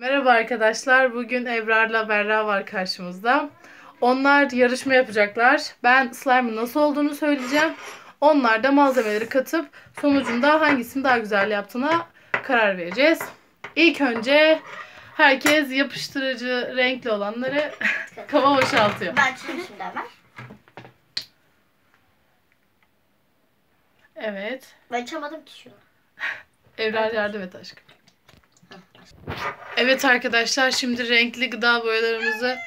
Merhaba arkadaşlar. Bugün Ebrar'la Berra var karşımızda. Onlar yarışma yapacaklar. Ben slime'ın nasıl olduğunu söyleyeceğim. Onlar da malzemeleri katıp sonucunda hangisini daha güzel yaptığına karar vereceğiz. İlk önce herkes yapıştırıcı renkli olanları kaba boşaltıyor. Ben şimdi hemen. Evet. Ben açamadım ki şunu. Ebrar yardım et aşkım. Evet arkadaşlar şimdi renkli gıda boyalarımızı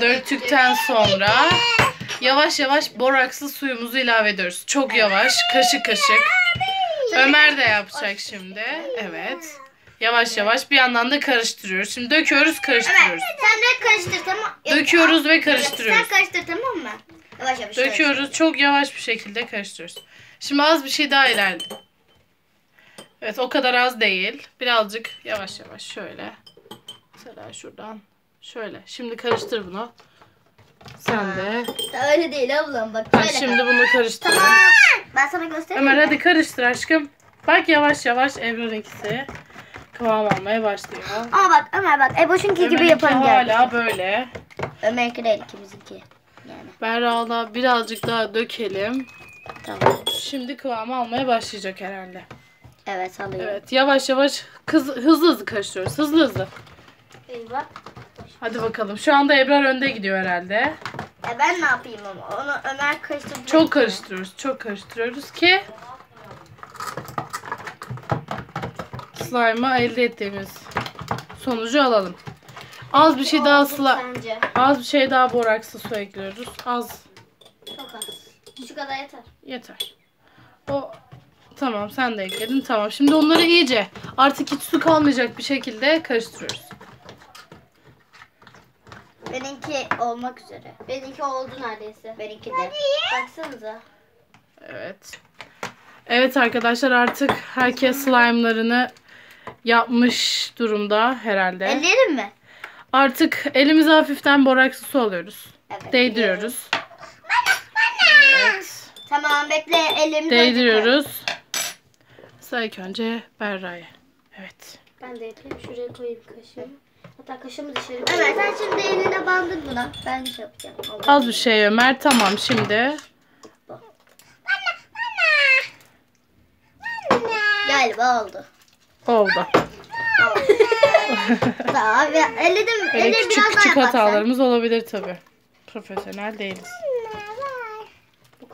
döktükten sonra yavaş yavaş borakslı suyumuzu ilave ediyoruz. Çok yavaş, kaşık kaşık. Ömer de yapacak şimdi. Evet. Yavaş yavaş bir yandan da karıştırıyoruz. Şimdi döküyoruz, karıştırıyoruz. Sen de karıştır tamam. Döküyoruz ve Sen karıştırıyoruz. karıştır tamam mı? Yavaş yavaş. Döküyoruz. Çok yavaş bir şekilde karıştırıyoruz. Şimdi az bir şey daha ilerle. Evet o kadar az değil. Birazcık yavaş yavaş şöyle. Mesela şuradan. Şöyle. Şimdi karıştır bunu. Sen de. Öyle değil ablam bak. Ben şimdi bunu karıştır. Tamam. Ben sana göstereyim. Ömer hadi karıştır aşkım. Bak yavaş yavaş Ebru'nun ikisi kıvam almaya başlıyor. Ama bak Ömer bak Eboş'unki gibi yaparım gel. hala böyle. Ömer'inki değil ikimizinki. Yani. Berra'la birazcık daha dökelim. Tamam. Şimdi kıvamı almaya başlayacak herhalde. Evet alıyorum. Evet yavaş yavaş kız, hızlı hızlı karıştırıyoruz. Hızlı hızlı. Eyvah. Hadi bakalım. Şu anda Ebrar önde gidiyor herhalde. E ben ne yapayım ama onu Ömer karıştırdı. Çok karıştırıyoruz. Çok karıştırıyoruz ki slime'ı elde ettiğimiz sonucu alalım. Az bir şey daha sla az bir şey daha boraksı su ekliyoruz. Az Çok az. Şu kadar yeter. yeter. O tamam sen de ekledin. Tamam. Şimdi onları iyice artık hiç su kalmayacak bir şekilde karıştırıyoruz. Benimki olmak üzere. Benimki oldu neredeyse. Benimki de. Baksanıza. Evet. Evet arkadaşlar artık herkes slime'larını yapmış durumda herhalde. Ellerim mi? Artık elimize hafiften boraksı su alıyoruz. Evet. Değdiriyoruz. Evet. Tamam bekle ellerimi Değdiriyoruz. Mesela ilk önce Berra'ya. Evet. Ben de yapayım. Şuraya koyayım kaşığımı. Hatta kaşığımı dışarı koyayım. Evet sen şimdi eline bandır buna. Ben şey yapacağım. Az bir şey Ömer. Tamam şimdi. Galiba oldu. Oldu. Daha elledim. Böyle Ellerim küçük biraz küçük daha yap bak sen. hatalarımız olabilir tabi. Profesyonel değiliz.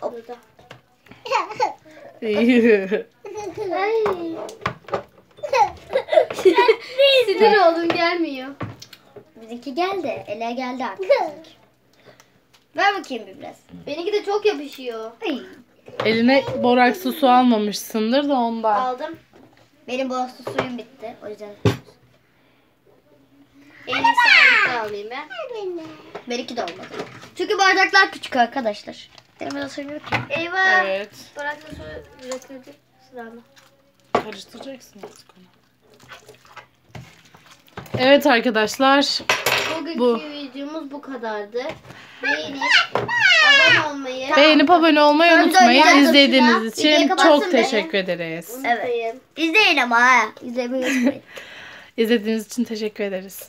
Hop. Ay. Sinir oldum gelmiyor. Bizimki geldi. Ele geldi artık. Ver bakayım bir biraz. Benimki de çok yapışıyor. Ay. Eline boraksı su almamışsındır da ondan. Aldım. Benim boğazlı suyum bitti. O yüzden. En iyisi ağırlıkta alayım ben. Benimki de olmadı. Çünkü bardaklar küçük arkadaşlar. Benim de suyum yok ki. Eyvah. Evet. Bırakın su bırakıldı. Sırama. Karıştıracaksın artık onu. Evet arkadaşlar. Bugünkü Bu. videomuz bu kadardı. Beğenip abone olmayı Beğenip abone olmayı Sonra unutmayın. İzlediğiniz için çok beni. teşekkür ederiz. unutmayın. İzleyin ama ha. İzlemeyi unutmayın. İzlediğiniz için teşekkür ederiz.